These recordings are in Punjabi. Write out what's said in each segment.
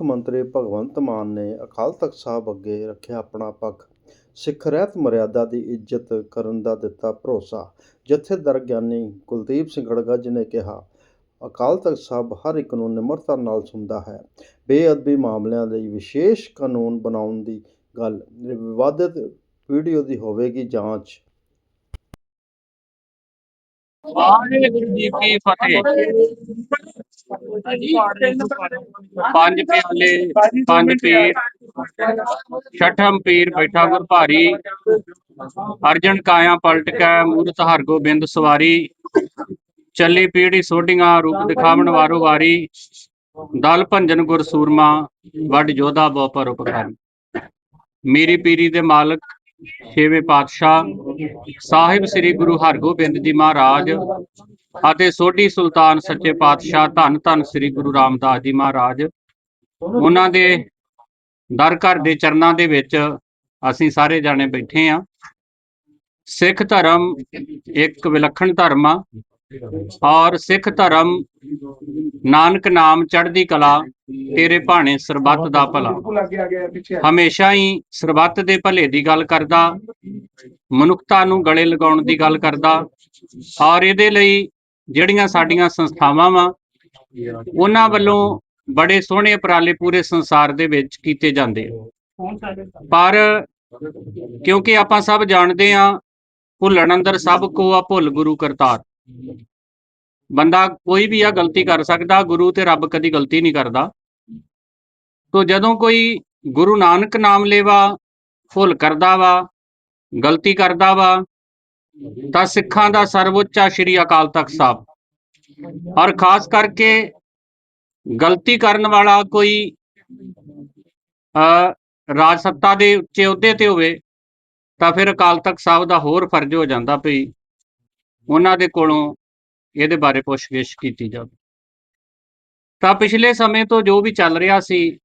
ਮੁੱਖ ਮੰਤਰੀ ਭਗਵੰਤ ਮਾਨ ਨੇ ਅਕਾਲ ਤਖਤ ਸਾਹਿਬ ਅੱਗੇ ਰੱਖਿਆ ਆਪਣਾ ਪੱਖ। ਸਿੱਖ ਰਹਿਤ ਮਰਿਆਦਾ ਦੀ ਇੱਜ਼ਤ ਕਰਨ ਦਾ ਦਿੱਤਾ ਭਰੋਸਾ। ਜਥੇਦਾਰ ਗਿਆਨੀ ਕੁਲਦੀਪ ਸਿੰਘ ਗੜਗੱਜ ਨੇ ਕਿਹਾ, ਅਕਾਲ ਤਖਤ ਸਾਹਿਬ ਹਰ ਇੱਕ ਨੂੰ ਨਿਮਰਤਾ ਨਾਲ ਸੁਣਦਾ ਹੈ। ਬੇਅਦਬੀ ਮਾਮਲਿਆਂ ਲਈ ਵਿਸ਼ੇਸ਼ ਕਾਨੂੰਨ ਬਣਾਉਣ ਦੀ ਗੱਲ ਵਿਵਾਦਿਤ ਵੀਡੀਓ ਦੀ ਹੋਵੇਗੀ ਜਾਂਚ। ਵਾਹਿਗੁਰੂ ਜੀ ਕੀ ਫਤਿਹ। ਪੰਜ ਪਿਆਲੇ ਪੰਜ ਪੀਰ। ਛਠਮ ਪੀਰ ਬੈਠਾ ਗੁਰ ਭਾਰੀ। ਅਰਜਨ ਕਾਇਆ ਪਲਟ ਕੈ ਮੂਰਤ ਹਰ ਗੋਬਿੰਦ ਸਵਾਰੀ। ਚੱਲੀ ਪੀੜੀ ਸੋਢੀਆਂ ਰੂਪ ਦਿਖਾਵਣ ਵਾਰੋ ਵਾਰੀ। ਦਲ ਭੰਜਨ ਗੁਰ ਸੂਰਮਾ ਵੱਡ ਜੋਧਾ ਬਹੁ ਪਰਉਪਕਾਰੀ ਮੇਰੀ ਪੀਰੀ ਦੇ ਮਾਲਕ ਛੇਵੇਂ ਪਾਤਸ਼ਾਹ। ਸਾਹਿਬ ਸ੍ਰੀ ਗੁਰੂ ਹਰਗੋਬਿੰਦ ਜੀ ਮਹਾਰਾਜ। ਅਤੇ ਸੋਢੀ ਸੁਲਤਾਨ ਸੱਚੇ ਪਾਤਸ਼ਾਹ ਧੰਨ ਧੰਨ ਸ੍ਰੀ ਗੁਰੂ ਰਾਮਦਾਸ ਜੀ ਮਹਾਰਾਜ, ਉਹਨਾਂ ਦੇ ਦਰ ਘਰ ਦੇ ਚਰਨਾਂ ਦੇ ਵਿੱਚ ਅਸੀਂ ਸਾਰੇ ਜਾਣੇ ਬੈਠੇ ਆ ਸਿੱਖ ਧਰਮ ਇੱਕ ਵਿਲੱਖਣ ਧਰਮ ਆ ਔਰ ਸਿੱਖ ਧਰਮ ਨਾਨਕ ਨਾਮ ਚੜ੍ਹਦੀ ਕਲਾ ਤੇਰੇ ਭਾਣੇ ਸਰਬੱਤ ਦਾ ਭਲਾ। ਹਮੇਸ਼ਾ ਹੀ ਸਰਬੱਤ ਦੇ ਭਲੇ ਦੀ ਗੱਲ ਕਰਦਾ, ਮਨੁੱਖਤਾ ਨੂੰ ਗਲੇ ਲਗਾਉਣ ਦੀ ਗੱਲ ਕਰਦਾ ਔਰ ਇਹਦੇ ਲਈ ਜਿਹੜੀਆਂ ਸਾਡੀਆਂ ਸੰਸਥਾਵਾਂ ਵਾ, ਉਹਨਾਂ ਵੱਲੋਂ ਬੜੇ ਸੋਹਣੇ ਉਪਰਾਲੇ ਪੂਰੇ ਸੰਸਾਰ ਦੇ ਵਿੱਚ ਕੀਤੇ ਜਾਂਦੇ ਪਰ ਕਿਉਂਕਿ ਆਪਾਂ ਸਭ ਜਾਣਦੇ ਆ ਭੁੱਲਣ ਅੰਦਰ ਸਭ ਕੋ ਆ ਭੁੱਲ ਗੁਰੂ ਕਰਤਾਰ। ਬੰਦਾ ਕੋਈ ਵੀ ਆ ਗਲਤੀ ਕਰ ਸਕਦਾ, ਗੁਰੂ ਤੇ ਰੱਬ ਕਦੀ ਗਲਤੀ ਨਹੀਂ ਕਰਦਾ। ਤੋ ਜਦੋਂ ਕੋਈ ਗੁਰੂ ਨਾਨਕ ਨਾਮ ਲੇਵਾ, ਭੁੱਲ ਕਰਦਾ ਵਾ, ਗਲਤੀ ਕਰਦਾ ਵਾ ਤਾਂ ਸਿੱਖਾਂ ਦਾ ਸਰਵਉੱਚਾ ਸ਼੍ਰੀ ਅਕਾਲ ਤਖਤ ਸਾਹਿਬ। ਔਰ ਖਾਸ ਕਰਕੇ ਗਲਤੀ ਕਰਨ ਵਾਲਾ ਕੋਈ, ਅ, ਰਾਜ ਸੱਤਾ ਦੇ ਉੱਚੇ ਅਹੁਦੇ ਤੇ ਹੋਵੇ, ਤਾਂ ਫਿਰ ਅਕਾਲ ਤਖਤ ਸਾਹਿਬ ਦਾ ਹੋਰ ਫਰਜ਼ ਹੋ ਜਾਂਦਾ ਭਈ ਉਹਨਾਂ ਦੇ ਕੋਲੋਂ ਇਹਦੇ ਬਾਰੇ ਪੁੱਛਗਿੱਛ ਕੀਤੀ ਜਾਵੇ। ਤਾਂ ਪਿਛਲੇ ਸਮੇਂ ਤੋਂ ਜੋ ਵੀ ਚੱਲ ਰਿਹਾ ਸੀ,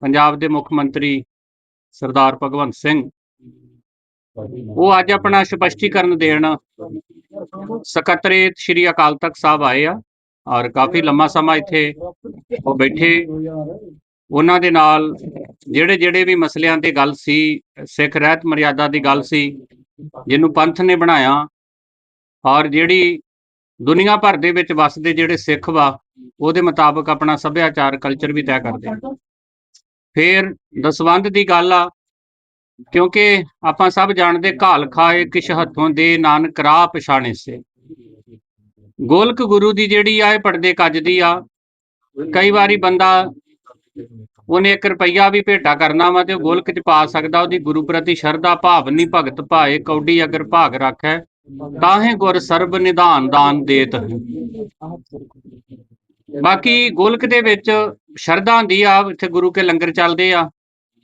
ਪੰਜਾਬ ਦੇ ਮੁੱਖ ਮੰਤਰੀ ਸਰਦਾਰ ਭਗਵੰਤ ਸਿੰਘ ਉਹ ਅੱਜ ਆਪਣਾ ਸਪਸ਼ਟੀਕਰਨ ਦੇਣ ਸਕੱਤਰੇਤ ਸ਼੍ਰੀ ਅਕਾਲ ਤਖਤ ਸਾਹਿਬ ਆਏ ਆ ਔਰ ਕਾਫੀ ਲੰਮਾ ਸਮਾਂ ਇੱਥੇ ਉਹ ਬੈਠੇ। ਉਹਨਾਂ ਦੇ ਨਾਲ ਜਿਹੜੇ ਜਿਹੜੇ ਵੀ ਮਸਲਿਆਂ ਤੇ ਗੱਲ ਸੀ, ਸਿੱਖ ਰਹਿਤ ਮਰਿਆਦਾ ਦੀ ਗੱਲ ਸੀ, ਜਿਹਨੂੰ ਪੰਥ ਨੇ ਬਣਾਇਆ ਔਰ ਜਿਹੜੀ ਦੁਨੀਆ ਭਰ ਦੇ ਵਿੱਚ ਵਸਦੇ ਜਿਹੜੇ ਸਿੱਖ ਵਾ, ਉਹਦੇ ਮੁਤਾਬਕ ਆਪਣਾ ਸੱਭਿਆਚਾਰ ਕਲਚਰ ਵੀ ਤੈਅ ਕਰਦੇ ਫਿਰ ਦਸਵੰਧ ਦੀ ਗੱਲ ਆ ਕਿਉਂਕਿ ਆਪਾਂ ਸਭ ਜਾਣਦੇ ਘਾਲ ਖਾਏ ਕਿਛ ਹੱਥੋਂ ਦੇ ਨਾਨਕ ਰਾਹ ਪਛਾਣੇ ਸੇ। ਗੋਲਕ ਗੁਰੂ ਦੀ ਜਿਹੜੀ ਆ, ਇਹ ਪਰਦੇ ਕੱਜਦੀ ਆ। ਕਈ ਵਾਰੀ ਬੰਦਾ ਉਹਨੇ 1 ਰੁਪਈਆ ਵੀ ਭੇਟਾ ਕਰਨਾ ਵਾ ਤੇ ਉਹ ਗੋਲਕ ਚ ਪਾ ਸਕਦਾ, ਉਹਦੀ ਗੁਰੂ ਪ੍ਰਤੀ ਸ਼ਰਧਾ, ਭਾਵ ਨਹੀਂ ਭਗਤ ਭਾਏ, ਕੌਡੀ ਅਗਰ ਭਾਗ ਰੱਖੈ, ਤਾਹੇ ਗੁਰ ਸਰਬ ਨਿਧਾਨ ਦਾਨ ਦੇਤ ਬਾਕੀ ਗੋਲਕ ਦੇ ਵਿੱਚ ਸ਼ਰਧਾ ਹੁੰਦੀ ਆ, ਇੱਥੇ ਗੁਰੂ ਕੇ ਲੰਗਰ ਚੱਲਦੇ ਆ।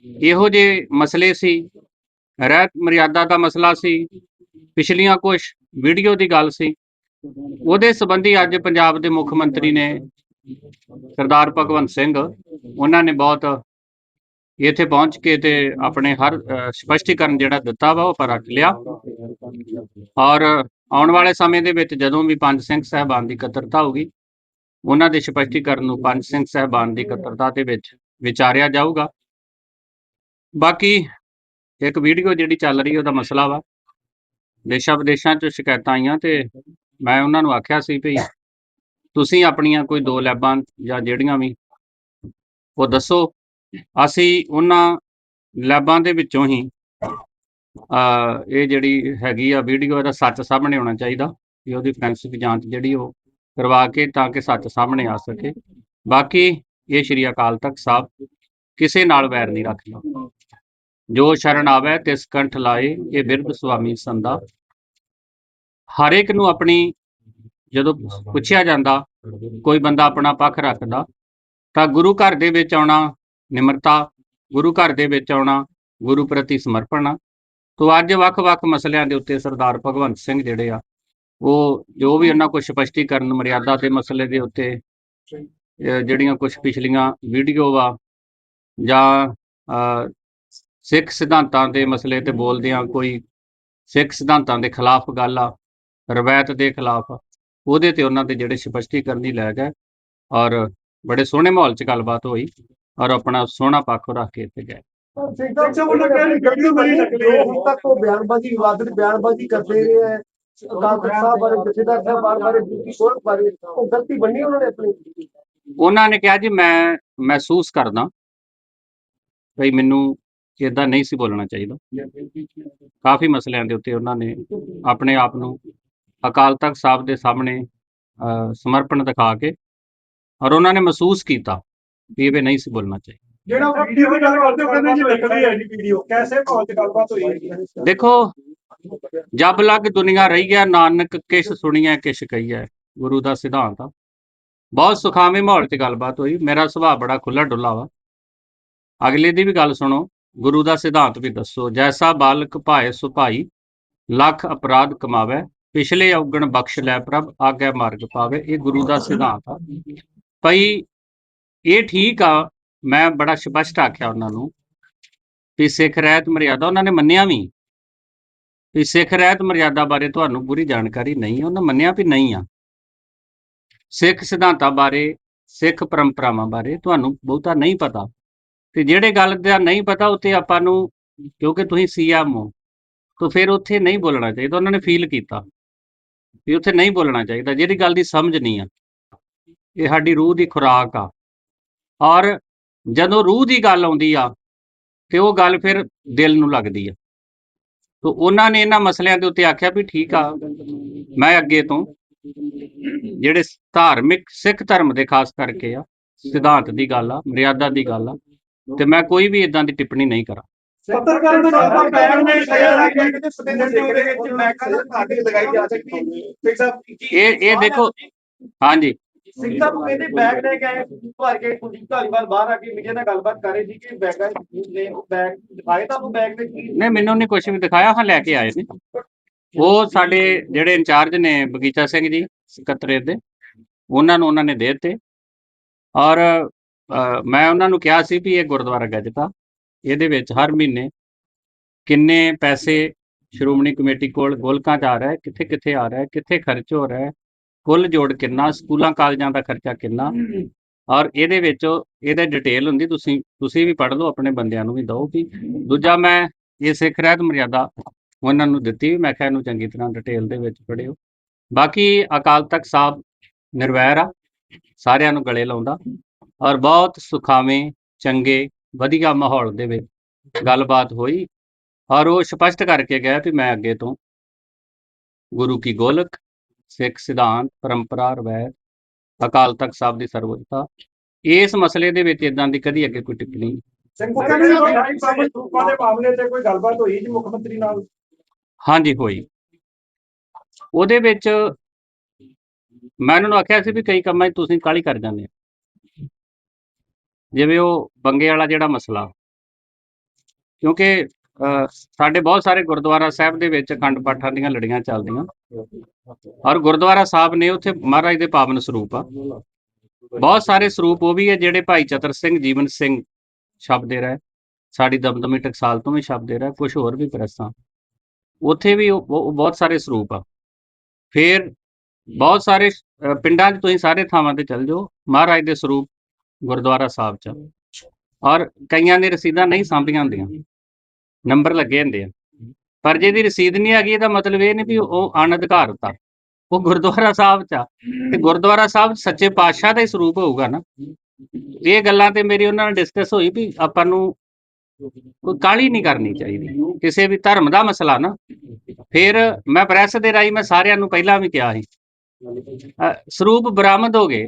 ਇਹੋ ਜਿਹੇ ਮਸਲੇ ਸੀ ਰਹਿਤ ਮਰਿਆਦਾ ਦਾ ਮਸਲਾ ਸੀ ਪਿਛਲੀਆਂ ਕੁਝ ਵੀਡੀਓ ਦੀ ਗੱਲ ਸੀ। ਉਹਦੇ ਸੰਬੰਧੀ ਅੱਜ ਪੰਜਾਬ ਦੇ ਮੁੱਖ ਮੰਤਰੀ ਨੇ ਸਰਦਾਰ ਭਗਵੰਤ ਸਿੰਘ ਉਹਨਾਂ ਨੇ ਬਹੁਤ ਇੱਥੇ ਪਹੁੰਚ ਕੇ ਤੇ ਆਪਣੇ ਹਰ ਅ, ਸਪਸ਼ਟੀਕਰਨ ਜਿਹੜਾ ਦਿੱਤਾ ਵਾ ਉਹ ਪਰ ਰੱਖ ਲਿਆ। ਔਰ ਆਉਣ ਵਾਲੇ ਸਮੇਂ ਦੇ ਵਿੱਚ ਜਦੋਂ ਵੀ ਪੰਜ ਸਿੰਘ ਸਹਿਬਾਨ ਦੀ ਇਕੱਤਰਤਾ ਹੋਊਗੀ ਉਹਨਾਂ ਦੇ ਸਪਸ਼ਟੀਕਰਨ ਨੂੰ ਪੰਜ ਸਿੰਘ ਸਹਿਬਾਨ ਦੀ ਇਕੱਤਰਤਾ ਦੇ ਵਿੱਚ ਵਿਚਾਰਿਆ ਜਾਊਗਾ। ਬਾਕੀ ਇੱਕ ਵੀਡੀਓ ਜਿਹੜੀ ਚੱਲ ਰਹੀ ਉਹਦਾ ਮਸਲਾ ਵਾ। ਦੇਸ਼ਾਂ ਵਿਦੇਸ਼ਾਂ ਚ ਸ਼ਿਕਾਇਤਾਂ ਆਈਆਂ ਤੇ ਮੈਂ ਉਹਨਾਂ ਨੂੰ ਆਖਿਆ ਸੀ ਵੀ ਤੁਸੀਂ ਆਪਣੀਆਂ ਕੋਈ ਦੋ ਲੈਬਾਂ ਜਾਂ ਜਿਹੜੀਆਂ ਵੀ ਉਹ ਦੱਸੋ। ਅਸੀਂ ਉਹਨਾਂ ਲੈਬਾਂ ਦੇ ਵਿੱਚੋਂ ਹੀ ਆ ਇਹ ਜਿਹੜੀ ਹੈਗੀ ਆ ਵੀਡੀਓ ਇਹਦਾ ਸੱਚ ਸਾਹਮਣੇ ਆਉਣਾ ਚਾਹੀਦਾ ਵੀ ਉਹਦੀ ਫੋਰੈਂਸਿਕ ਜਾਂਚ ਜਿਹੜੀ ਉਹ ਕਰਵਾ ਕੇ ਤਾਂ ਕਿ ਸੱਚ ਸਾਹਮਣੇ ਆ ਸਕੇ। ਬਾਕੀ ਇਹ ਸ਼੍ਰੀ ਅਕਾਲ ਤਖਤ ਸਾਹਿਬ ਕਿਸੇ ਨਾਲ ਵੈਰ ਨਹੀਂ ਰੱਖਦਾ ਜੋ ਸ਼ਰਨ ਆਵੇ, ਤਿਸ ਕੰਠ ਲਾਏ, ਇਹ ਬਿਰਧ ਸੁਆਮੀ ਸੰਦਾ ਹਰ ਇੱਕ ਨੂੰ ਆਪਣੀ ਜਦੋਂ ਪੁੱਛਿਆ ਜਾਂਦਾ, ਕੋਈ ਬੰਦਾ ਆਪਣਾ ਪੱਖ ਰੱਖਦਾ, ਤਾਂ ਗੁਰੂ ਘਰ ਦੇ ਵਿੱਚ ਆਉਣਾ ਨਿਮਰਤਾ, ਗੁਰੂ ਘਰ ਦੇ ਵਿੱਚ ਆਉਣਾ ਗੁਰੂ ਪ੍ਰਤੀ ਸਮਰਪਣ ਆ। ਤੋ ਅੱਜ ਵੱਖ-ਵੱਖ ਮਸਲਿਆਂ ਦੇ ਉੱਤੇ ਸਰਦਾਰ ਭਗਵੰਤ ਸਿੰਘ ਜਿਹੜੇ ਆ, ਉਹ ਜੋ ਵੀ ਉਹਨਾਂ ਕੋਲ ਸਪਸ਼ਟੀਕਰਨ, ਮਰਿਆਦਾ ਦੇ ਮਸਲੇ ਦੇ ਉੱਤੇ ਜਿਹੜੀਆਂ ਕੁਝ ਪਿਛਲੀਆਂ ਵੀਡੀਓ ਵਾ ਜਾਂ ਅਹ, ਸਿੱਖ ਸਿਧਾਂਤਾਂ ਦੇ ਮਸਲੇ ਤੇ ਬੋਲਦਿਆਂ ਕੋਈ ਸਿੱਖ ਸਿਧਾਂਤਾਂ ਦੇ ਖਿਲਾਫ ਗੱਲ ਆ ਰਵਾਇਤ ਦੇ ਖਿਲਾਫ ਉਹਦੇ ਤੇ ਉਹਨਾਂ ਦੇ ਜਿਹੜੇ ਸਪਸ਼ਟੀਕਰਨ ਹੀ ਲੈ ਗਏ ਔਰ ਬੜੇ ਸੋਹਣੇ ਮਾਹੌਲ 'ਚ ਗੱਲਬਾਤ ਹੋਈ ਔਰ ਆਪਣਾ ਸੋਹਣਾ ਪੱਖ ਰੱਖ ਕੇ ਇੱਥੇ ਗਏ। ਹੁਣ ਤੱਕ ਉਹ ਬਿਆਨਬਾਜ਼ੀ ਵਿਵਾਦਿਤ ਬਿਆਨਬਾਜ਼ੀ ਕਰਦੇ ਰਹੇ ਹੈ ਅਕਾਲ ਸਾਹਿਬ ਬਾਰੇ ਜਥੇਦਾਰ ਸਾਹਿਬ ਬਾਰੇ ਡਿਊਟੀ ਕੋਲ ਬਾਰੇ ਉਹ ਗਲਤੀ ਬੰਨੀ ਉਹਨਾਂ ਨੇ ਆਪਣੀ ਉਹਨਾਂ ਨੇ ਕਿਹਾ ਜੀ ਮੈਂ ਮਹਿਸੂਸ ਕਰਦਾ ਭਈ ਮੈਨੂੰ ਇਦਾਂ ਨਹੀਂ ਸੀ ਬੋਲਣਾ ਚਾਹੀਦਾ। ਕਾਫੀ ਮਸਲਿਆਂ ਦੇ ਉੱਤੇ ਉਹਨਾਂ ਨੇ ਆਪਣੇ ਆਪ ਨੂੰ ਅਕਾਲ ਤਖਤ ਸਾਹਿਬ ਦੇ ਸਾਹਮਣੇ ਸਮਰਪਣ ਦਿਖਾ ਕੇ ਔਰ ਉਹਨਾਂ ਨੇ ਮਹਿਸੂਸ ਕੀਤਾ ਵੀ ਇਹ ਨਹੀਂ ਸੀ ਬੋਲਣਾ ਚਾਹੀਦਾ। ਜਿਹੜਾ ਵੀਡੀਓ ਦੀ ਗੱਲ ਕਰਦੇ ਹੋ ਕਹਿੰਦੇ ਜੀ ਨਕਲੀ ਹੈ ਜੀ ਵੀਡੀਓ। ਕੈਸੇ ਮਾਹੌਲ 'ਚ ਗੱਲਬਾਤ ਹੋਈ ਹੈ ਦੇਖੋ ਜਬ ਲਗ ਦੁਨੀਆ ਰਹੀ ਹੈ ਨਾਨਕ ਕਿਛ ਸੁਣੀਐ ਕਿਛ ਕਹੀਐ ਗੁਰੂ ਦਾ ਸਿਧਾਂਤ ਆ। ਬਹੁਤ ਸੁਖਾਵੇਂ ਮਾਹੌਲ 'ਚ ਗੱਲਬਾਤ ਹੋਈ। ਮੇਰਾ ਸੁਭਾਅ ਬੜਾ ਖੁੱਲਾ ਡੁੱਲਾ ਵਾ। ਅਗਲੇ ਦੀ ਵੀ ਗੱਲ ਸੁਣੋ, ਗੁਰੂ ਦਾ ਸਿਧਾਂਤ ਵੀ ਦੱਸੋ, ਜੈਸਾ ਬਾਲਕ ਭਾਏ ਸੁਭਾਈ ਲੱਖ ਅਪਰਾਧ ਕਮਾਵੇ, ਪਿਛਲੇ ਔਗਣ ਬਖਸ਼ ਲੈ ਪ੍ਰਭ, ਆਗੇ ਮਾਰਗ ਪਾਵੇ, ਇਹ ਗੁਰੂ ਦਾ ਸਿਧਾਂਤ ਆ। ਭਈ ਇਹ ਠੀਕ ਆ, ਮੈਂ ਬੜਾ ਸਪਸ਼ਟ ਆਖਿਆ ਉਹਨਾਂ ਨੂੰ ਵੀ ਸਿੱਖ ਰਹਿਤ ਮਰਿਆਦਾ, ਉਹਨਾਂ ਨੇ ਮੰਨਿਆ ਵੀ। ਵੀ ਸਿੱਖ ਰਹਿਤ ਮਰਿਆਦਾ ਬਾਰੇ ਤੁਹਾਨੂੰ ਪੂਰੀ ਜਾਣਕਾਰੀ ਨਹੀਂ ਹੈ ਉਹਨਾਂ ਮੰਨਿਆ ਵੀ ਨਹੀਂ ਆ। ਸਿੱਖ ਸਿਧਾਂਤਾਂ ਬਾਰੇ, ਸਿੱਖ ਪਰੰਪਰਾਵਾਂ ਬਾਰੇ ਤੁਹਾਨੂੰ ਬਹੁਤਾ ਨਹੀਂ ਪਤਾ। ਤੇ ਜਿਹੜੇ ਗੱਲ ਦਾ ਨਹੀਂ ਪਤਾ ਉੱਤੇ ਆਪਾਂ ਨੂੰ ਕਿਉਂਕਿ ਤੁਸੀਂ ਸੀਐਮ ਹੋ, ਤਾਂ ਫਿਰ ਉੱਥੇ ਨਹੀਂ ਬੋਲਣਾ ਚਾਹੀਦਾ, ਉਹਨਾਂ ਨੇ ਫੀਲ ਕੀਤਾ ਵੀ ਉੱਥੇ ਨਹੀਂ ਬੋਲਣਾ ਚਾਹੀਦਾ ਜਿਹੜੀ ਗੱਲ ਦੀ ਸਮਝ ਨਹੀਂ ਆ। ਇਹ ਸਾਡੀ ਰੂਹ ਦੀ ਖੁਰਾਕ ਆ। ਔਰ ਜਦੋਂ ਰੂਹ ਦੀ ਗੱਲ ਆਉਂਦੀ ਆ, ਤੇ ਉਹ ਗੱਲ ਫਿਰ ਦਿਲ ਨੂੰ ਲੱਗਦੀ ਆ। ਤੋ ਉਹਨਾਂ ਨੇ ਇਹਨਾਂ ਮਸਲਿਆਂ ਦੇ ਉੱਤੇ ਆਖਿਆ ਵੀ ਠੀਕ ਆ, ਮੈਂ ਅੱਗੇ ਤੋਂ ਜਿਹੜੇ ਧਾਰਮਿਕ ਸਿੱਖ ਧਰਮ ਦੇ ਖਾਸ ਕਰਕੇ ਆ, ਸਿਧਾਂਤ ਦੀ ਗੱਲ ਆ, ਮਰਿਆਦਾ ਦੀ ਗੱਲ ਆ ਤੇ ਮੈਂ ਕੋਈ ਵੀ ਇਦਾਂ ਦੀ ਟਿੱਪਣੀ ਨਹੀਂ ਕਰਾਂ। ਪੱਤਰਕਾਰ ਦੇ ਨਾਲ ਬੈਗ ਨੇ ਲਿਆ ਕਿ ਕਿਤੇ ਸਤਿੰਦਰ ਸਿੰਘ ਦੇ ਵਿੱਚ ਮੈਂ ਕਹਿੰਦਾ ਤੁਹਾਡੀ ਲਗਾਈ ਜਾ ਸਕਦੀ ਹੈ। ਸਿੰਘ ਸਾਹਿਬ ਇਹ ਇਹ ਦੇਖੋ ਹਾਂਜੀ। ਸਿੰਘ ਸਾਹਿਬ ਕਹਿੰਦੇ ਬੈਗ ਲੈ ਕੇ ਆਏ ਭਰ ਕੇ ਕੁਲਦੀਪ ਧਾਲੀਵਾਲ ਬਾਹਰ ਆ ਕੇ ਮੀਡੀਆ ਨਾਲ ਗੱਲਬਾਤ ਕਰ ਰਹੇ ਸੀ ਕਿ ਬੈਗਾਂ ਨੇ ਉਹ ਬੈਗ ਦਿਖਾਏ ਤਾਂ ਉਹ ਬੈਗ ਦੇ ਕੀ? ਨਹੀਂ ਮੈਨੂੰ ਨਹੀਂ ਕੁਝ ਵੀ ਦਿਖਾਇਆ ਹਾਂ ਲੈ ਕੇ ਆਏ ਨੇ। ਉਹ ਸਾਡੇ ਜਿਹੜੇ ਇੰਚਾਰਜ ਨੇ ਬਗੀਚਾ ਸਿੰਘ ਜੀ ਸਕੱਤਰੇਤ ਦੇ ਉਹਨਾਂ ਨੂੰ ਉਹਨਾਂ ਨੇ ਦੇ ਦਿੱਤੇ। ਔਰ ਮੈਂ ਉਹਨਾਂ ਨੂੰ ਕਿਹਾ ਸੀ ਵੀ ਇਹ ਗੁਰਦੁਆਰਾ ਗੱਜਤਾ, ਇਹਦੇ ਵਿੱਚ ਹਰ ਮਹੀਨੇ ਕਿੰਨੇ ਪੈਸੇ ਸ਼੍ਰੋਮਣੀ ਕਮੇਟੀ ਕੋਲ ਗੋਲਕਾਂ 'ਚ ਆ ਰਿਹਾ ਹੈ ਕਿੱਥੇ ਕਿੱਥੇ ਆ ਰਿਹਾ ਹੈ, ਕਿੱਥੇ ਖਰਚ ਹੋ ਰਿਹਾ ਹੈ, ਕੁੱਲ ਜੋੜ ਕਿੰਨਾ, ਸਕੂਲਾਂ ਕਾਲਜਾਂ ਦਾ ਖਰਚਾ ਕਿੰਨਾ? ਔਰ ਇਹਦੇ ਵਿੱਚ ਇਹਦੇ ਡਿਟੇਲ ਹੁੰਦੀ, ਤੁਸੀਂ ਤੁਸੀਂ ਵੀ ਪੜ੍ਹ ਲਓ, ਆਪਣੇ ਬੰਦਿਆਂ ਨੂੰ ਵੀ ਦਿਓ ਵੀ। ਦੂਜਾ ਮੈਂ ਇਹ ਸਿੱਖ ਰਹਿਤ ਮਰਿਆਦਾ ਉਹਨਾਂ ਨੂੰ ਦਿੱਤੀ ਵੀ, ਮੈਂ ਕਿਹਾ ਇਹਨੂੰ ਚੰਗੀ ਤਰ੍ਹਾਂ ਡਿਟੇਲ ਦੇ ਵਿੱਚ ਪੜ੍ਹਿਓ। ਬਾਕੀ ਅਕਾਲ ਤਖਤ ਸਾਹਿਬ ਨਿਰਵੈਰ ਆ, ਸਾਰਿਆਂ ਨੂੰ ਗਲੇ ਲਾਉਂਦਾ। ਔਰ ਬਹੁਤ ਸੁਖਾਵੇਂ ਚੰਗੇ ਵਧੀਆ ਮਾਹੌਲ ਦੇ ਵਿੱਚ ਗੱਲਬਾਤ ਹੋਈ ਔਰ ਉਹ ਸਪਸ਼ਟ ਕਰਕੇ ਗਿਆ ਕਿ ਮੈਂ ਅੱਗੇ ਤੋਂ ਗੁਰੂ ਕੀ ਗੋਲਕ ਸਿੱਖ ਸਿਧਾਂਤ ਪਰੰਪਰਾ ਰਵਾਇਤ ਅਕਾਲ ਤਖਤ ਸਾਹਿਬ ਦੀ ਸਰਵਉੱਚਤਾ ਇਸ ਮਸਲੇ ਦੇ ਵਿੱਚ ਇਦਾਂ ਦੀ ਕਦੀ ਅੱਗੇ ਕੋਈ ਟਿੱਪਣੀ ਸਰੂਪਾਂ ਦੇ ਮਾਮਲੇ ਤੇ ਕੋਈ ਗੱਲਬਾਤ ਹੋਈ ਜੀ ਮੁੱਖ ਮੰਤਰੀ ਨਾਲ? ਹਾਂਜੀ ਹੋਈ। ਉਹਦੇ ਵਿੱਚ ਮੈਂ ਉਹਨਾਂ ਨੂੰ ਆਖਿਆ ਸੀ ਵੀ ਕਈ ਕੰਮਾਂ 'ਚ ਤੁਸੀਂ ਕਾਹਲੀ ਕਰ ਜਾਂਦੇ ਆ ਜਿਵੇਂ ਉਹ ਬੰਗੇ ਵਾਲਾ ਜਿਹੜਾ ਮਸਲਾ। ਕਿਉਂਕਿ ਅਹ, ਸਾਡੇ ਬਹੁਤ ਸਾਰੇ ਗੁਰਦੁਆਰਾ ਸਾਹਿਬ ਦੇ ਵਿੱਚ ਅਖੰਡ ਪਾਠਾਂ ਦੀਆਂ ਲੜੀਆਂ ਚੱਲਦੀਆਂ। ਔਰ ਗੁਰਦੁਆਰਾ ਸਾਹਿਬ ਨੇ ਉੱਥੇ ਮਹਾਰਾਜ ਦੇ ਪਾਵਨ ਸਰੂਪ ਆ। ਬਹੁਤ ਸਾਰੇ ਸਰੂਪ ਉਹ ਵੀ ਹੈ ਜਿਹੜੇ ਭਾਈ ਚਤਰ ਸਿੰਘ ਜੀਵਨ ਸਿੰਘ ਛਪਦੇ ਰਹੇ। ਸਾਡੀ ਦਮਦਮੀ ਟਕਸਾਲ ਤੋਂ ਵੀ ਛਪਦੇ ਰਹੇ ਕੁਝ ਹੋਰ ਵੀ ਪ੍ਰੈਸਾਂ ਉੱਥੇ ਵੀ ਉਹ ਬਹੁਤ ਸਾਰੇ ਸਰੂਪ ਆ। ਫਿਰ ਬਹੁਤ ਸਾਰੇ ਪਿੰਡਾਂ 'ਚ ਤੁਸੀਂ ਸਾਰੇ ਥਾਵਾਂ ਤੇ ਚੱਲ ਜਾਓ। ਮਹਾਰਾਜ ਦੇ ਸਰੂਪ ਗੁਰਦੁਆਰਾ ਸਾਹਿਬ 'ਚ। ਔਰ ਕਈਆਂ ਦੀ ਰਸੀਦਾਂ ਨਹੀਂ ਸਾਂਭੀਆਂ ਹੁੰਦੀਆਂ। ਨੰਬਰ ਲੱਗੇ ਹੁੰਦੇ ਆ। ਪਰ ਜਿਹਦੀ ਰਸੀਦ ਨਹੀਂ ਹੈਗੀ, ਇਹਦਾ ਮਤਲਬ ਇਹ ਨਹੀਂ ਵੀ ਉਹ ਅਣਅਧਿਕਾਰਤ ਆ ਉਹ ਗੁਰਦੁਆਰਾ ਸਾਹਿਬ 'ਚ ਆ। ਤੇ ਗੁਰਦੁਆਰਾ ਸਾਹਿਬ ਸੱਚੇ ਪਾਤਸ਼ਾਹ ਦਾ ਹੀ ਸਰੂਪ ਹੋਊਗਾ ਨਾ। ਇਹ ਗੱਲਾਂ ਤੇ ਮੇਰੀ ਉਹਨਾਂ ਨਾਲ ਡਿਸਕਸ ਹੋਈ ਵੀ ਆਪਾਂ ਨੂੰ ਕੋਈ ਕਾਹਲੀ ਨਹੀਂ ਕਰਨੀ ਚਾਹੀਦੀ। ਕਿਸੇ ਵੀ ਧਰਮ ਦਾ ਮਸਲਾ ਨਾ। ਫਿਰ ਮੈਂ ਪ੍ਰੈਸ ਦੇ ਰਾਹੀਂ ਮੈਂ ਸਾਰਿਆਂ ਨੂੰ ਪਹਿਲਾਂ ਵੀ ਕਿਹਾ ਸੀ। ਸਰੂਪ ਬਰਾਮਦ ਹੋ ਗਏ।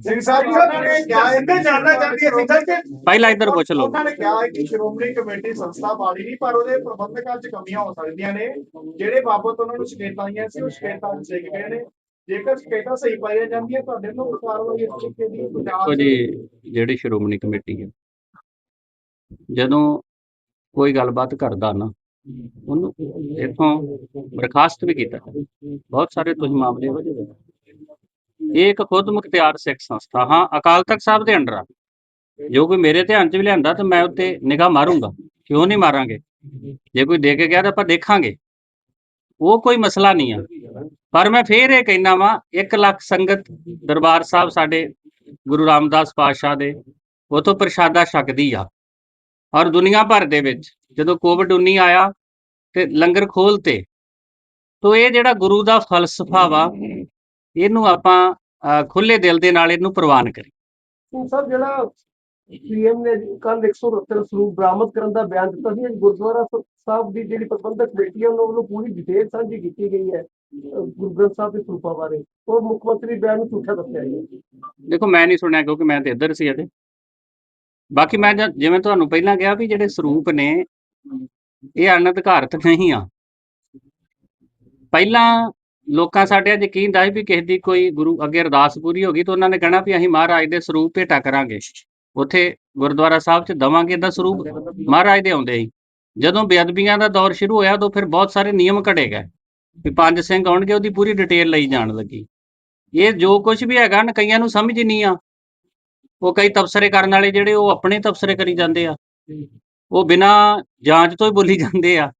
ਸਿੰਘ ਸਾਹਿਬ ਉਹਨਾਂ ਨੇ ਕਿਹਾ ਹੈ ਕਿ ਜਾਨਣਾ ਚਾਹੁੰਦੀ ਹੈ ਸਿੰਘ ਸਾਹਿਬ ਕਿ ਪਹਿਲਾਂ ਇੱਧਰ ਪੁੱਛ ਲਓ। ਉਹਨਾਂ ਨੇ ਕਿਹਾ ਹੈ ਕਿ ਸ਼੍ਰੋਮਣੀ ਕਮੇਟੀ ਸੰਸਥਾ ਮਾੜੀ ਨਹੀਂ ਪਰ ਉਹਦੇ ਪ੍ਰਬੰਧਕਾਂ 'ਚ ਕਮੀਆਂ ਹੋ ਸਕਦੀਆਂ ਨੇ। ਜਿਹੜੇ ਬਾਬਤ ਉਹਨਾਂ ਨੂੰ ਸ਼ਿਕਾਇਤਾਂ ਆਈਆਂ ਸੀ ਉਹ ਸ਼ਿਕਾਇਤਾਂ ਸਿੱਖ ਗਏ ਨੇ। ਜੇਕਰ ਸ਼ਿਕਾਇਤਾਂ ਸਹੀ ਪਾਈਆਂ ਜਾਂਦੀਆਂ ਤੁਹਾਡੇ ਨੂੰ ਕਾਰਵਾਈ ਇਸ ਤਰੀਕੇ ਦੀ ਪੰਜਾਬ ਜੀ ਜਿਹੜੀ ਸ਼੍ਰੋਮਣੀ ਕਮੇਟੀ ਹੈ ਜਦੋਂ ਕੋਈ ਗੱਲਬਾਤ ਕਰਦਾ ਨਾ ਉਹਨੂੰ ਇਥੋਂ ਬਰਖਾਸਤ ਵੀ ਕੀਤਾ। ਬਹੁਤ ਸਾਰੇ ਤੁਸੀਂ ਮਾਮਲੇ ਹੋ ਜਿਹੇ ਇਹ ਇੱਕ ਖੁਦ ਮੁਖਤਿਆਰ ਸਿੱਖ ਸੰਸਥਾ। ਹਾਂ, ਅਕਾਲ ਤਖਤ ਸਾਹਿਬ ਦੇ ਅੰਡਰ ਆ। ਜੋ ਕੋਈ ਮੇਰੇ ਧਿਆਨ 'ਚ ਵੀ ਲਿਆਂਦਾ ਤਾਂ ਮੈਂ ਉੱਤੇ ਨਿਗਾਹ ਮਾਰੂੰਗਾ। ਕਿਉਂ ਨਹੀਂ ਮਾਰਾਂਗੇ? ਜੇ ਕੋਈ ਦੇ ਕੇ ਗਿਆ ਤਾਂ ਆਪਾਂ ਦੇਖਾਂਗੇ। ਉਹ ਕੋਈ ਮਸਲਾ ਨਹੀਂ ਆ। ਪਰ ਮੈਂ ਫੇਰ ਇਹ ਕਹਿਣਾ ਵਾਂ 1 ਲੱਖ ਸੰਗਤ ਦਰਬਾਰ ਸਾਹਿਬ ਸਾਡੇ ਗੁਰੂ ਰਾਮਦਾਸ ਪਾਤਸ਼ਾਹ ਦੇ, ਉਥੋਂ ਪ੍ਰਸ਼ਾਦਾ ਛਕਦੀ ਆ। ਔਰ ਦੁਨੀਆ ਭਰ ਦੇ ਵਿੱਚ ਜਦੋਂ ਕੋਵਿਡ 19 ਆਇਆ ਤੇ ਲੰਗਰ ਖੋਲਤੇ ਤੋ ਇਹ ਜਿਹੜਾ ਗੁਰੂ ਦਾ ਫਲਸਫਾ ਵਾ ਇਹਨੂੰ ਆਪਾਂ ਖੁੱਲੇ ਦਿਲ ਦੇ ਨਾਲ ਇਹਨੂੰ ਪ੍ਰਵਾਨ ਕਰੀ ਸਾਹਿਬ ਜਿਹੜਾ ਪੀਐਮ ਨੇ ਕੱਲ 169 ਸਰੂਪ ਬਰਾਮਦ ਕਰਨ ਦਾ ਬਿਆਨ ਦਿੱਤਾ ਸੀ ਅੱਜ ਗੁਰਦੁਆਰਾ ਸਾਹਿਬ ਦੀ ਜਿਹੜੀ ਪ੍ਰਬੰਧਕ ਕਮੇਟੀ ਹੈ ਉਹਨਾਂ ਵੱਲੋਂ ਪੂਰੀ ਡਿਟੇਲ ਸਾਂਝੀ ਕੀਤੀ ਗਈ ਹੈ ਗੁਰੂ ਗ੍ਰੰਥ ਸਾਹਿਬ ਦੇ ਸਰੂਪਾਂ ਬਾਰੇ। ਉਹ ਮੁੱਖ ਮੰਤਰੀ ਬਿਆਨ ਨੂੰ ਝੂਠਾ ਦੱਸਿਆ ਗਿਆ। ਦੇਖੋ ਮੈਂ ਨਹੀਂ ਸੁਣਿਆ ਕਿਉਂਕਿ ਮੈਂ ਤੇ ਇੱਧਰ ਸੀ ਅਜੇ ਬਾਕੀ ਮੈਂ ਜਿਵੇਂ ਤੁਹਾਨੂੰ ਪਹਿਲਾਂ ਕਿਹਾ ਵੀ ਜਿਹੜੇ ਸਰੂਪ ਨੇ ਇਹ ਅਨਧਿਕਾਰਤ ਨਹੀਂ ਆ। ਪਹਿਲਾਂ ਲੋਕਾਂ ਸਾਡੇ ਅੱਜ ਯਕੀਨ ਦਾ ਸੀ ਵੀ ਕਿਸੇ ਦੀ ਕੋਈ ਗੁਰੂ ਅੱਗੇ ਅਰਦਾਸ ਪੂਰੀ ਹੋ ਗਈ ਤਾਂ ਉਹਨਾਂ ਨੇ ਕਹਿਣਾ ਵੀ ਅਸੀਂ ਮਹਾਰਾਜ ਦੇ ਸਰੂਪ ਭੇਟਾ ਕਰਾਂਗੇ। ਉੱਥੇ ਗੁਰਦੁਆਰਾ ਸਾਹਿਬ 'ਚ ਦਵਾਂਗੇ ਦਾ ਸਰੂਪ, ਮਹਾਰਾਜ ਦੇ ਆਉਂਦੇ ਸੀ। ਜਦੋਂ ਬੇਅਦਬੀਆਂ ਦਾ ਦੌਰ ਸ਼ੁਰੂ ਹੋਇਆ ਤਾਂ ਫਿਰ ਬਹੁਤ ਸਾਰੇ ਨਿਯਮ ਘੜੇ ਗਏ। ਵੀ ਪੰਜ ਸਿੰਘ ਆਉਣਗੇ, ਉਹਦੀ ਪੂਰੀ ਡਿਟੇਲ ਲਈ ਜਾਣ ਲੱਗੀ। ਇਹ ਜੋ ਕੁਝ ਵੀ ਹੈਗਾ ਨਾ, ਕਈਆਂ ਨੂੰ ਸਮਝ ਹੀ ਨਹੀਂ ਆ। ਉਹ ਕਈ ਤਬਸਰੇ ਕਰਨ ਵਾਲੇ ਜਿਹੜੇ ਉਹ ਆਪਣੇ ਤਬਸਰੇ ਕਰੀ ਜਾਂਦੇ ਆ। ਉਹ ਬਿਨਾ ਜਾਂਚ ਤੋਂ ਹੀ ਬੋਲੀ ਜਾਂਦੇ ਆ।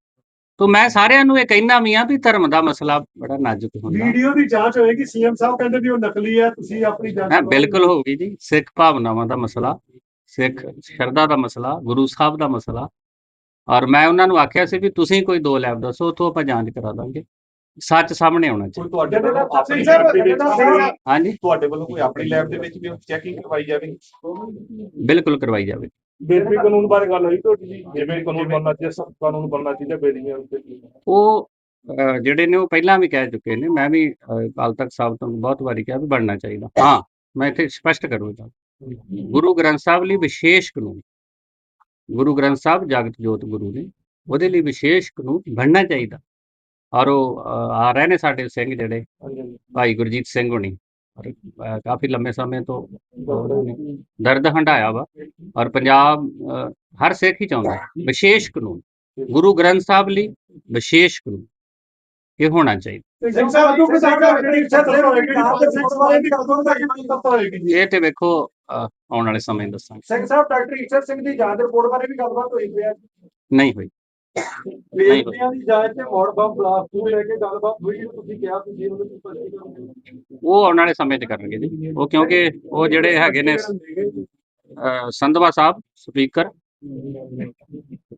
ਤੋਂ ਮੈਂ ਸਾਰਿਆਂ ਨੂੰ ਇਹ ਕਹਿਣਾ ਵੀ ਆ ਵੀ ਧਰਮ ਦਾ ਮਸਲਾ ਬੜਾ ਨਾਜ਼ੁਕ ਹੁੰਦਾ। ਵੀਡੀਓ ਦੀ ਜਾਂਚ ਹੋਏਗੀ ਸੀਐਮ ਸਾਹਿਬ ਕਹਿੰਦੇ ਵੀ ਉਹ ਨਕਲੀ ਹੈ ਤੁਸੀਂ ਆਪਣੀ ਜਾਂਚ ਹਾਂ। ਬਿਲਕੁਲ ਹੋਊਗੀ ਜੀ ਸਿੱਖ ਭਾਵਨਾਵਾਂ ਦਾ ਮਸਲਾ ਸਿੱਖ ਸ਼ਰਧਾ ਦਾ ਮਸਲਾ ਗੁਰੂ ਸਾਹਿਬ ਦਾ ਮਸਲਾ। ਔਰ ਮੈਂ ਉਹਨਾਂ ਨੂੰ ਆਖਿਆ ਸੀ ਵੀ ਤੁਸੀਂ ਕੋਈ ਦੋ ਲੈਬ ਦੱਸੋ ਉੱਥੋਂ ਆਪਾਂ ਜਾਂਚ ਕਰਾ ਦਾਂਗੇ। ਸੱਚ ਸਾਹਮਣੇ ਆਉਣਾ ਚਾਹੀਦਾ। ਕੋਈ ਤੁਹਾਡੇ ਵੱਲੋਂ ਸਿੰਘ ਆਪਣੀ ਸਾਹਿਬ ਲੈਬ ਦੇ ਵਿੱਚ ਜਦੋਂ ਹਾਂਜੀ। ਤੁਹਾਡੇ ਵੱਲੋਂ ਕੋਈ ਆਪਣੀ ਲੈਬ ਦੇ ਵਿੱਚ ਵੀ ਚੈਕਿੰਗ ਕਰਵਾਈ ਜਾਵੇ ਬਿਲਕੁਲ ਕਰਵਾਈ ਜਾਵੇ ਬੇਦਬੀ ਕਾਨੂੰਨ ਬਾਰੇ ਗੱਲ ਹੋਈ ਤੁਹਾਡੀ ਜੀ? ਜਿਵੇਂ ਕਾਨੂੰਨ ਬਣਨਾ ਚਾਹੀਦਾ ਸਖਤ ਕਾਨੂੰਨ ਬਣਨਾ ਚਾਹੀਦਾ ਬੇਦੀਆਂ ਉੱਤੇ ਉਹ ਜਿਹੜੇ ਨੇ ਉਹ ਪਹਿਲਾਂ ਵੀ ਕਹਿ ਚੁੱਕੇ ਨੇ ਮੈਂ ਵੀ ਅਕਾਲ ਤਖਤ ਸਾਹਿਬ ਤੋਂ ਬਹੁਤ ਵਾਰੀ ਕਿਹਾ ਵੀ ਬਣਨਾ ਚਾਹੀਦਾ। ਹਾਂ ਮੈਂ ਇੱਥੇ ਸਪਸ਼ਟ ਕਰੂੰਗਾ ਗੁਰੂ ਗ੍ਰੰਥ ਸਾਹਿਬ ਲਈ ਵਿਸ਼ੇਸ਼ ਕਾਨੂੰਨ ਗੁਰੂ ਗ੍ਰੰਥ ਸਾਹਿਬ ਜਗਤ ਜੋਤ ਗੁਰੂ ਨੇ ਉਹਦੇ ਲਈ ਵਿਸ਼ੇਸ਼ ਕਾਨੂੰਨ ਬਣਨਾ ਚਾਹੀਦਾ। ਔਰ ਉਹ ਆ ਰਹੇ ਨੇ ਸਾਡੇ ਸਿੰਘ ਜਿਹੜੇ ਭਾਈ ਗੁਰਜੀਤ ਸਿੰਘ ਹੋਣੀ। ਔਰ ਕਾਫੀ ਲੰਮੇ ਸਮੇਂ ਤੋਂ ਦਰਦ ਹੰਢਾਇਆ ਵਾ। ਔਰ ਪੰਜਾਬ ਹਰ ਸਿੱਖ ਹੀ ਚਾਹੁੰਦਾ ਵਿਸ਼ੇਸ਼ ਕਾਨੂੰਨ। ਗੁਰੂ ਗ੍ਰੰਥ ਸਾਹਿਬ ਲਈ ਵਿਸ਼ੇਸ਼ ਕਾਨੂੰਨ। ਇਹ ਹੋਣਾ ਚਾਹੀਦਾ। ਇਹ ਤੇ ਵੇਖੋ ਆਉਣ ਵਾਲੇ ਸਮੇਂ ਦੱਸਾਂਗੇ। ਸਿੰਘ ਸਾਹਿਬ ਡਾਕਟਰ ਈਸ਼ਰ ਸਿੰਘ ਦੀ ਜਾਂਚ ਰਿਪੋਰਟ ਬਾਰੇ ਵੀ ਗੱਲਬਾਤ ਹੋਈ ਪਈ ਹੈ। ਨਹੀਂ ਹੋਈ। ਬੇਦਬੀਆਂ ਦੀ ਜਾਂਚ ਤੇ ਮੋੜ ਬੰਬ ਬਲਾਸਟ ਨੂੰ ਲੈ ਕੇ ਗੱਲਬਾਤ ਹੋਈ ਹੈ ਤੁਸੀਂ ਕਿਹਾ ਤੁਸੀਂ ਉਹਦੇ ਵਿੱਚ ਸਪਸ਼ਟੀ ਕਰੋਗੇ ਉਹ ਆਉਣ ਵਾਲੇ ਸਮੇਂ 'ਚ ਕਰਨਗੇ ਜੀ। ਉਹ ਕਿਉਂਕਿ ਉਹ ਜਿਹੜੇ ਹੈਗੇ ਨੇ ਸੰਧਵਾ ਸਾਹਿਬ ਸਪੀਕਰ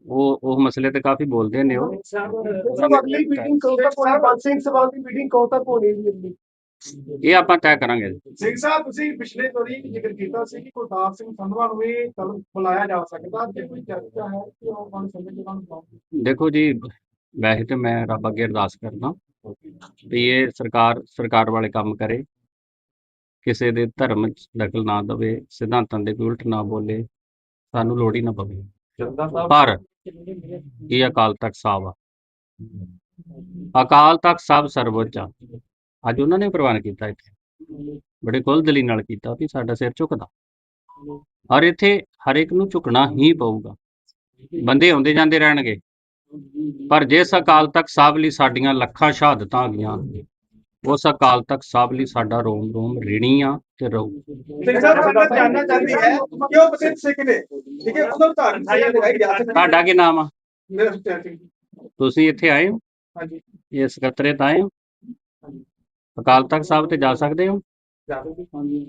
ਉਹ ਉਹ ਮਸਲੇ ਤੇ ਕਾਫੀ ਬੋਲਦੇ ਨੇ ਉਹ। ਸਭ ਅਗਲੀ ਮੀਟਿੰਗ ਕਦੋਂ ਤੱਕ ਹੋਣੀ? ਪੰਜ ਸਿੰਘ ਸਭਾ ਦੀ ਮੀਟਿੰਗ ਕਦੋਂ ਤੱਕ ਹੋਣੀ ਹੈ ਜੀ ਅਗਲੀ ਇਹ ਆਪਾਂ ਤੈਅ ਕਰਾਂਗੇ ਸਿੰਘ ਸਾਹਿਬ ਤੁਸੀਂ ਪਿਛਲੇ ਵਾਰੀ ਜ਼ਿਕਰ ਕੀਤਾ ਸੀ ਕਿ ਗੁਰਦਾਸ ਸਿੰਘ ਸੰਧਵਾ ਨੂੰ ਇਹ ਕਲਮ ਬੁਲਾਇਆ ਜਾ ਸਕਦਾ ਤੇ ਕੋਈ ਚਰਚਾ ਹੈ ਕਿ ਉਹ ਮਨ ਸਮੇਂ ਦੇ ਨਾਲ ਬੁਲਾਉਂਦੇ ਦੇਖੋ ਜੀ ਵੈਸੇ ਤੇ ਮੈਂ ਰੱਬ ਅੱਗੇ ਅਰਦਾਸ ਕਰਦਾ ਵੀ ਇਹ ਸਰਕਾਰ ਸਰਕਾਰ ਵਾਲੇ ਕੰਮ ਕਰੇ। ਕਿਸੇ ਦੇ ਧਰਮ 'ਚ ਦਖਲ ਨਾ ਦੇਵੇ ਸਿਧਾਂਤਾਂ ਦੇ ਉਲਟ ਨਾ ਬੋਲੇ ਸਾਨੂੰ ਲੋੜ ਹੀ ਨਾ ਪਵੇ। ਪਰ ਇਹ ਅਕਾਲ ਤਖਤ ਸਾਹਿਬ ਆ। ਅਕਾਲ ਤਖਤ ਸਾਹਿਬ ਸਰਵਉੱਚ ਆ। ਅੱਜ ਉਹਨਾਂ ਨੇ ਪ੍ਰਵਾਨ ਕੀਤਾ ਇੱਥੇ। ਬੜੇ ਖੁੱਲ੍ਹਦਿਲੀ ਨਾਲ ਕੀਤਾ ਵੀ ਸਾਡਾ ਸਿਰ ਝੁਕਦਾ। ਔਰ ਇੱਥੇ ਹਰ ਇੱਕ ਨੂੰ ਝੁਕਣਾ ਹੀ ਪਊਗਾ। ਬੰਦੇ ਆਉਂਦੇ ਜਾਂਦੇ ਰਹਿਣਗੇ। ਪਰ ਜਿਸ ਅਕਾਲ ਤਖਤ ਸਾਹਿਬ ਲਈ ਸਾਡੀਆਂ ਲੱਖਾਂ ਸ਼ਹਾਦਤਾਂ ਆ ਗਈਆਂ ਉਸ ਅਕਾਲ ਤਖਤ ਸਾਹਿਬ ਲਈ ਸਾਡਾ ਰੋਮ ਰੋਮ ਰਿਣੀ ਆ ਤੇ ਰਹੂ। ਸਿੰਘ ਸਾਹਿਬ ਸੰਗਤ ਜਾਨਣਾ ਚਾਹੁੰਦੀ ਹੈ ਕਿ ਉਹ ਪ੍ਰਸਿੱਧ ਸਿੱਖ ਨੇ? ਠੀਕ ਹੈ ਉਹਨਾਂ ਨੂੰ ਧਾਰਨ ਸਜ਼ਾ ਲਗਾਈ ਜਾ ਸਕਦੀ ਤੁਹਾਡਾ ਕੀ ਨਾਮ ਆ? ਤੁਸੀਂ ਇੱਥੇ ਆਏ ਹੋ? ਹਾਂਜੀ। ਇਹ ਸਕੱਤਰੇਤ ਆਏ ਹੋ? ਅਕਾਲ ਤਖਤ ਸਾਹਿਬ ਤੇ ਜਾ ਸਕਦੇ ਹੋ?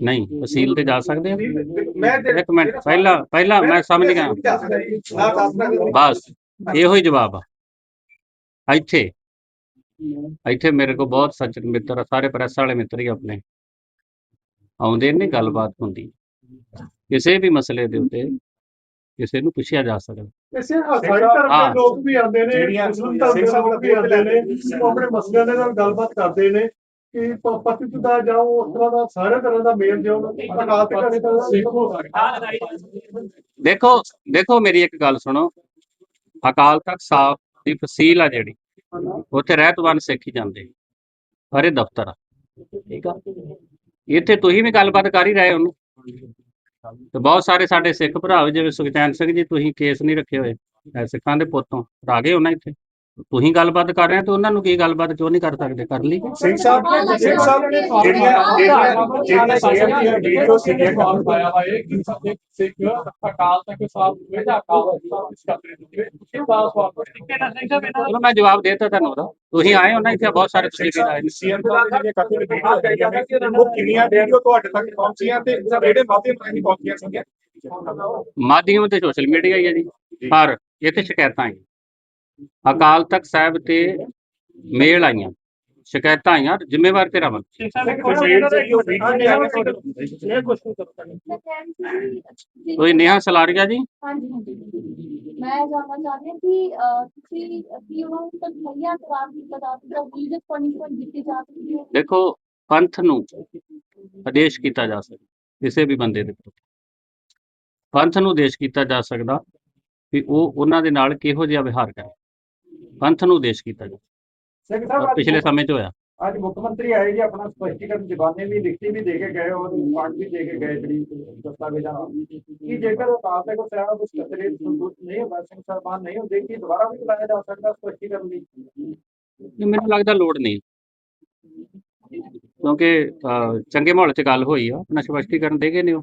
ਨਹੀਂ ਤਹਿਸੀਲ ਤੇ ਜਾ ਸਕਦੇ ਹੋ? ਇੱਕ ਮਿੰਟ ਪਹਿਲਾਂ ਪਹਿਲਾਂ ਮੈਂ ਸਮਝ ਗਿਆ। ਬਸ ਇਹੋ ਹੀ ਜਵਾਬ ਆ। ਇੱਥੇ। ਇੱਥੇ ਮੇਰੇ ਕੋਲ ਬਹੁਤ ਸੱਜਣ ਮਿੱਤਰ ਆ ਸਾਰੇ ਪ੍ਰੈਸ ਵਾਲੇ ਮਿੱਤਰ ਹੀ ਆਪਣੇ। ਆਉਂਦੇ ਨੇ ਗੱਲਬਾਤ ਹੁੰਦੀ। ਕਿਸੇ ਵੀ ਮਸਲੇ ਦੇ ਉੱਤੇ ਕਿਸੇ ਨੂੰ ਪੁੱਛਿਆ ਜਾ ਸਕਦਾ। ਇਸੇ ਅਸਾਈ ਧਰਮ ਹਾਂ। ਦੇ ਲੋਕ ਵੀ ਆਉਂਦੇ ਨੇ ਜਿਹੜੀਆਂ ਮੁਸਲਿਮ ਧਰਮ ਦੇ ਲੋਕ ਵੀ ਆਉਂਦੇ ਨੇ ਉਹ ਆਪਣੇ ਮਸਲਿਆਂ ਦੇ ਨਾਲ ਗੱਲਬਾਤ ਕਰਦੇ ਨੇ। ਕਿ ਪ- ਦਾ ਜਾਂ ਉਸ ਤਰ੍ਹਾਂ ਦਾ ਸਾਰੇ ਤਰ੍ਹਾਂ ਦਾ ਮੇਲ ਜੋ ਅਕਾਲ ਤਖਤ ਦੇ ਤਰ੍ਹਾਂ ਸਿੱਖੋ ਦੇਖੋ ਦੇਖੋ ਮੇਰੀ ਇੱਕ ਗੱਲ ਸੁਣੋ। ਅਕਾਲ ਤਖਤ ਸਾਹਿਬ ਦੀ ਫਸੀਲ ਆ ਜਿਹੜੀ, ਉੱਥੇ ਰਹਿਤਵਾਨ ਸਿੱਖ ਹੀ ਜਾਂਦੇ ਪਰ ਦਫ਼ਤਰ ਆ। ਠੀਕ ਆ? ਇੱਥੇ ਤੁਸੀਂ ਵੀ ਗੱਲਬਾਤ ਕਰ ਹੀ ਰਹੇ ਉਹਨੂੰ। ਤੇ ਬਹੁਤ ਸਾਰੇ ਸਾਡੇ ਸਿੱਖ ਭਰਾ ਜਿਵੇਂ ਸੁਖਚੈਨ ਸਿੰਘ ਜੀ, ਤੁਸੀਂ ਕੇਸ ਨਹੀਂ ਰੱਖੇ ਹੋਏ ਸਿੱਖਾਂ ਦੇ ਪੁੱਤੋਂ ਆ ਗਏ ਉਹਨਾਂ ਇੱਥੇ। ਤੁਸੀਂ ਗੱਲਬਾਤ ਕਰ ਰਹੇ ਹੋ ਤੇ ਉਹਨਾਂ ਨੂੰ ਕੀ ਗੱਲਬਾਤ ਕਿਉਂ ਨਹੀਂ ਕਰ ਸਕਦੇ? ਕਰ ਲਈ? ਸਿੰਘ ਸਾਹਿਬ ਸਿੰਘ ਸਾਹਿਬ ਨੇ ਜਿਹੜੀਆਂ ਜਿਹੜੀਆਂ ਦੀਆਂ ਵੀਡੀਓ ਸੀਗੀਆਂ ਕਾਲ ਪਾਇਆ ਹੋਇਆ ਹੈ ਕਿ ਸਾਡੇ ਸਿੱਖ ਅਕਾਲ ਤਖਤ ਸਾਹਿਬ ਹੋਵੇ ਜਾਂ ਅਕਾਲ ਸਾਹਿਬ ਵਿੱਚ ਕਰਦੇ ਨੇ। ਇਹ ਬਾਤ ਬਾਤ ਚਲੋ ਮੈਂ ਜਵਾਬ ਦੇਤਾ ਤੁਹਾਨੂੰ ਉਹਦਾ। ਤੁਸੀਂ ਆਏ ਹੋ ਨਾ ਇੱਥੇ ਬਹੁਤ ਸਾਰੇ ਤੁਸੀਂ ਵੀ ਆਏ ਨੇ। ਸੀਐਮ ਸਾਹਿਬ ਦੀਆਂ ਕਾਫੀ ਵੀਡੀਓ ਆਈਆਂ ਨੇ ਉਹ ਕਿੰਨੀਆਂ ਵੀਡੀਓ ਤੁਹਾਡੇ ਤੱਕ ਪਹੁੰਚੀਆਂ ਤੇ ਜਿਹੜੇ ਮਾਧਿਅਮ ਰਾਹੀਂ ਪਹੁੰਚੀਆਂ ਸੀਗੀਆਂ? ਮਾਧਿਅਮ ਤੇ ਸੋਸ਼ਲ ਮੀਡੀਆ ਹੀ ਹੈ ਜੀ। ਪਰ ਇੱਥੇ ਸ਼ਿਕਾਇਤਾਂ ਆਈਆਂ ਅਕਾਲ ਤਖਤ ਸਾਹਿਬ ਤੇ ਮੇਲ ਆਈਆਂ, ਸ਼ਿਕਾਇਤਾਂ ਆਈਆਂ, ਜ਼ਿੰਮੇਵਾਰ ਤੇ ਬਣ ਕੋਈ ਨੇਹਾ ਸਲਾਰੀਆ ਜੀ? ਹਾਂਜੀ ਹਾਂਜੀ ਮੈਂ ਜਾਣਨਾ ਚਾਹੁੰਦੀ ਹਾਂ ਕਿ ਤੁਸੀਂ ਕੀ ਉਹਨਾਂ ਨੂੰ ਤਨਖਾਹੀਆਂ ਕਰਾਰ ਦਿੱਤਾ ਜਾ ਸਕਦਾ ਰਿਲੀਜੀਅਸ ਪਨਿਸ਼ਮੈਂਟ ਦਿੱਤੀ ਜਾ ਸਕਦੀ ਹੈ ਦੇਖੋ, ਪੰਥ ਨੂੰ ਆਦੇਸ਼ ਕੀਤਾ ਜਾ ਸਕਦਾ, ਕਿਸੇ ਵੀ ਬੰਦੇ ਦੇ ਪੰਥ ਨੂੰ ਆਦੇਸ਼ ਕੀਤਾ ਜਾ ਸਕਦਾ ਵੀ ਉਹ ਉਹਨਾਂ ਦੇ ਨਾਲ ਕਿਹੋ ਜਿਹਾ ਵਿਹਾਰ ਕਰੇ। ਪੰਥ ਨੂੰ ਆਦੇਸ਼ ਕੀਤਾ ਜਾ ਸਿੰਘ ਔਰ ਪਿਛਲੇ ਸਮੇਂ 'ਚ ਹੋਇਆ। ਅੱਜ ਮੁੱਖ ਮੰਤਰੀ ਆਏ ਜੀ ਆਪਣਾ ਸਪਸ਼ਟੀਕਰਨ ਜ਼ਬਾਨੇ ਵੀ ਲਿਖਤੀ ਵੀ ਦੇ ਕੇ ਗਏ ਔਰ ਫੰਡ ਵੀ ਦੇ ਕੇ ਗਏ ਜਿਹੜੀ ਦਸਤਾਵੇਜ਼ਾਂ ਕਿ ਜੇਕਰ ਅਕਾਲ ਤਖਤ ਸਾਹਿਬ ਕੁਝ ਕਤਰੇ ਸੰਤੁਸ਼ਟ ਨਹੀਂ ਹੁੰਦਾ ਸਿੰਘ ਸਾਹਿਬਾਨ ਨਹੀਂ ਹੁੰਦੇ ਕਿ ਦੁਬਾਰਾ ਵੀ ਬੁਲਾਇਆ ਜਾ ਸਕਦਾ ਸਪਸ਼ਟੀਕਰਨ ਲਈ ਮੈਨੂੰ ਲੱਗਦਾ ਲੋੜ ਨਹੀਂ। ਕਿਉਂਕਿ ਚੰਗੇ ਮਾਹੌਲ 'ਚ ਗੱਲ ਹੋਈ ਆ ਆਪਣਾ ਸਪਸ਼ਟੀਕਰਨ ਦੇ ਗਏ ਨੇ ਉਹ।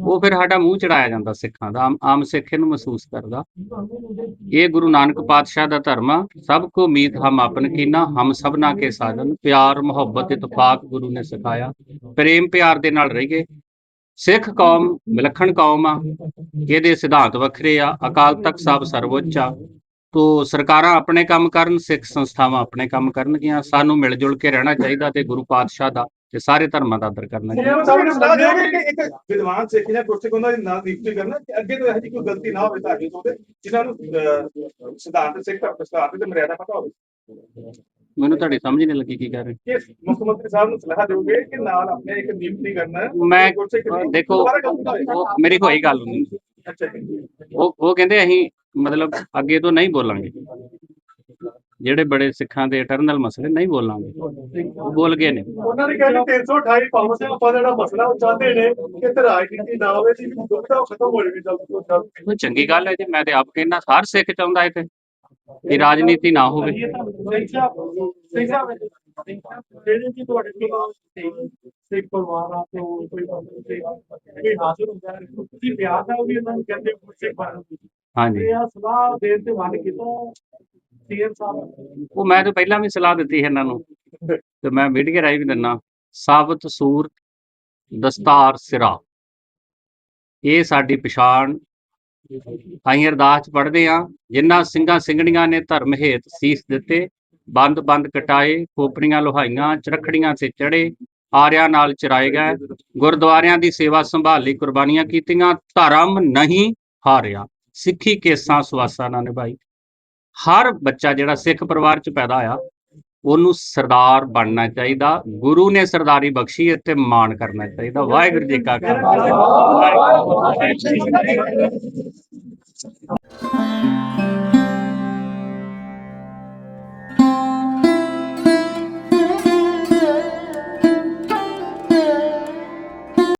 ਉਹ ਫਿਰ ਸਾਡਾ ਮੂੰਹ ਚੜਾਇਆ ਜਾਂਦਾ ਸਿੱਖਾਂ ਦਾ, ਆਮ ਸਿੱਖ ਇਹਨੂੰ ਮਹਿਸੂਸ ਕਰਦਾ। ਇਹ ਗੁਰੂ ਨਾਨਕ ਪਾਤਸ਼ਾਹ ਦਾ ਧਰਮ ਆ, ਸਭ ਕੋ ਉਮੀਦ ਹਮ ਆਪਨ ਕੀਨਾ, ਹਮ ਸਭਨਾ ਕੇ ਸਾਜਨ ਪਿਆਰ, ਮੁਹੱਬਤ ਇਤਫਾਕ ਗੁਰੂ ਨੇ ਸਿਖਾਇਆ। ਪ੍ਰੇਮ ਪਿਆਰ ਦੇ ਨਾਲ ਰਹੀਏ। ਸਿੱਖ ਕੌਮ ਵਿਲੱਖਣ ਕੌਮ ਆ, ਇਹਦੇ ਸਿਧਾਂਤ ਵੱਖਰੇ ਆ, ਅਕਾਲ ਤਖਤ ਸਾਹਿਬ ਸਰਵਉੱਚ ਆ। ਤੋ ਸਰਕਾਰਾਂ ਆਪਣੇ ਕੰਮ ਕਰਨ, ਸਿੱਖ ਸੰਸਥਾਵਾਂ ਆਪਣੇ ਕੰਮ ਕਰਨਗੀਆਂ, ਸਾਨੂੰ ਮਿਲ ਜੁਲ ਕੇ ਰਹਿਣਾ ਚਾਹੀਦਾ ਤੇ ਗੁਰੂ ਪਾਤਸ਼ਾਹ ਦਾ ਤੇ ਸਾਰੇ ਧਰਮਾਂ ਦਾ ਆਦਰ ਕਰਨਾ ਇੱਕ ਵਿਦਵਾਨ ਸਿੱਖ ਜਾਂ ਗੁਰਸਿੱਖ ਉਹਨਾਂ ਦੇ ਨਾਲ ਨਿਯੁਕਤੀ ਕਰਨਾ ਕਿ ਅੱਗੇ ਤੋਂ ਇਹੋ ਜਿਹੀ ਕੋਈ ਗਲਤੀ ਨਾ ਹੋਵੇ ਤੁਹਾਡੇ ਤੋਂ ਤੇ ਜਿਨ੍ਹਾਂ ਨੂੰ ਅਹ, ਸਿਧਾਂਤ ਸਿੱਖ ਸਿਧਾਂਤ ਤੇ ਮਰਿਆਦਾ ਪਤਾ ਹੋਵੇ। ਮੈਨੂੰ ਤੁਹਾਡੀ ਸਮਝ ਨਹੀਂ ਲੱਗੀ ਕੀ ਕਹਿ ਰਹੇ। ਕਿ ਮੁੱਖ ਮੰਤਰੀ ਸਾਹਿਬ ਨੂੰ ਸਲਾਹ ਦਿਓਗੇ ਕਿ ਨਾਲ ਆਪਣੇ ਇੱਕ ਨਿਯੁਕਤੀ ਕਰਨਾ ਮੈਂ ਦੇਖੋ ਮੇਰੀ ਕੋਈ ਗੱਲ ਨਹੀਂ ਉਹ ਉਹ ਕਹਿੰਦੇ ਅਸੀਂ ਮਤਲਬ ਅੱਗੇ ਤੋਂ ਨਹੀਂ ਬੋਲਾਂਗੇ। ਜਿਹੜੇ ਬੜੇ ਸਿੱਖਾਂ ਦੇ ਇਟਰਨਲ ਮਸਲੇ ਨਹੀਂ ਬੋਲਾਂਗੇ। ਉਹ ਬੋਲ ਗਏ ਨੇ। ਉਹਨਾਂ ਨੇ ਕਿਹਾ ਕਿ 328 ਪਾਵਰ ਸੇ ਆਪਾਂ ਜਿਹੜਾ ਮਸਲਾ ਉਹ ਚਾਹੁੰਦੇ ਨੇ ਕਿ ਤੇ ਰਾਜਨੀਤੀ ਨਾ ਹੋਵੇ ਜੀ ਉਹ ਖਤਮ ਹੋ ਜਾਵੇ ਜਲਦ ਤੋਂ ਜਲਦ। ਉਹ ਚੰਗੀ ਗੱਲ ਹੈ ਜੀ ਮੈਂ ਤੇ ਆਪ ਕਹਿੰਦਾ ਹਰ ਸਿੱਖ ਚਾਹੁੰਦਾ ਤੇ ਕਿ ਰਾਜਨੀਤੀ ਨਾ ਹੋਵੇ। ਸਿੰਘ ਸਾਹਿਬ ਸਿੰਘ ਸਾਹਿਬ ਜਿਹੜੇ ਜੀ ਤੁਹਾਡੇ ਕੋਲ ਸਿੱਖ ਪਰਿਵਾਰਾਂ ਤੋਂ ਕੋਈ ਬੰਦੇ ਕੋਈ ਹਾਜ਼ਰ ਹੁੰਦਾ ਹੈ ਤੁਸੀਂ ਪਿਆਰ ਨਾਲ ਵੀ ਉਹਨਾਂ ਨੂੰ ਕਹਿੰਦੇ ਹੋ ਸਿੱਖ ਬਣਨ ਦੀ ਹਾਂਜੀ। ਆ ਸਲਾਹ ਦੇਣ ਤੇ ਮਨ ਕੀਤਾ ਉਹ ਮੈਂ ਤਾਂ ਪਹਿਲਾਂ ਵੀ ਸਲਾਹ ਦਿੱਤੀ ਹੈ ਇਹਨਾਂ ਨੂੰ। ਤੇ ਮੈਂ ਮੀਡੀਆ ਰਾਹੀਂ ਵੀ ਦਿੰਨਾ, ਸਾਬਤ ਸੂਰਤ ਦਸਤਾਰ ਸਿਰਾ। ਇਹ ਸਾਡੀ ਪਛਾਣ। ਅਸੀਂ ਅਰਦਾਸ ਚ ਆ ਜਿਨ੍ਹਾਂ ਸਿੰਘਾਂ ਸਿੰਘਣੀਆਂ ਨੇ ਧਰਮ ਹੇਤ ਸੀਸ ਦਿੱਤੇ, ਬੰਦ ਬੰਦ ਕਟਾਏ ਖੋਪਰੀਆਂ ਲੋਹਾਈਆਂ, ਚਰਖੜੀਆਂ ਤੇ ਚੜੇ ਆਰਿਆਂ ਨਾਲ ਚਰਾਏ ਗਏ, ਗੁਰਦੁਆਰਿਆਂ ਦੀ ਸੇਵਾ ਸੰਭਾਲ ਲਈ ਕੁਰਬਾਨੀਆਂ ਕੀਤੀਆਂ, ਧਰਮ ਨਹੀਂ ਹਾਰਿਆ। ਸਿੱਖੀ ਕੇਸਾਂ ਸੁਆਸਾਂ ਨਾਲ ਨਿਭਾਈ। ਹਰ ਬੱਚਾ ਜਿਹੜਾ ਸਿੱਖ ਪਰਿਵਾਰ 'ਚ ਪੈਦਾ ਹੋਇਆ, ਉਹਨੂੰ ਸਰਦਾਰ ਬਣਨਾ ਚਾਹੀਦਾ, ਗੁਰੂ ਨੇ ਸਰਦਾਰੀ ਬਖਸ਼ੀ ਇੱਥੇ ਮਾਣ ਕਰਨਾ ਚਾਹੀਦਾ। ਵਾਹਿਗੁਰੂ ਜੀ ਕਾ ਖਾਲਸਾ।